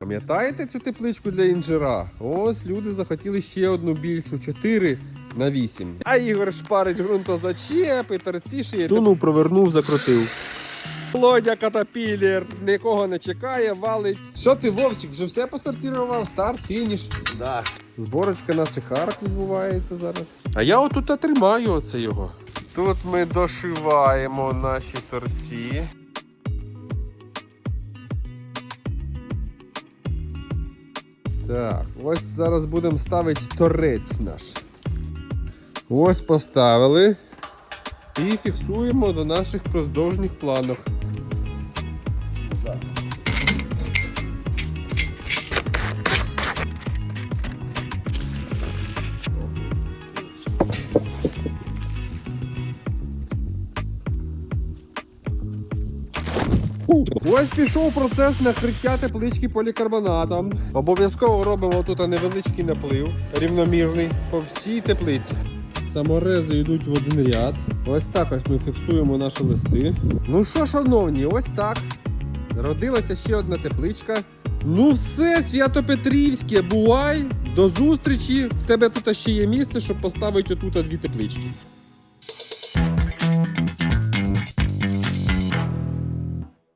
Пам'ятаєте цю тепличку для інжира? Ось люди захотіли ще одну більшу 4 на 8. А Ігор шпарить ґрунтозачепи, торці шиє. Тунув, провернув, закрутив. Володя Катапілер, нікого не чекає, валить. Що ти, Вовчик, вже все посортував? Старт, фініш. Да. Зборочка наших арк відбувається зараз. А я отут тримаю оце його. Тут ми дошиваємо наші торці. Так, ось зараз будемо ставити торець наш. Ось поставили. І фіксуємо до наших проздовжніх планок. Ось пішов процес накриття теплички полікарбонатом. Обов'язково робимо тут невеличкий наплив, рівномірний по всій теплиці. Саморези йдуть в один ряд. Ось так ось ми фіксуємо наші листи. Ну що, шановні, ось так. Родилася ще одна тепличка. Ну все, Свято-Петрівське, бувай! До зустрічі! В тебе тут ще є місце, щоб поставити отут дві теплички.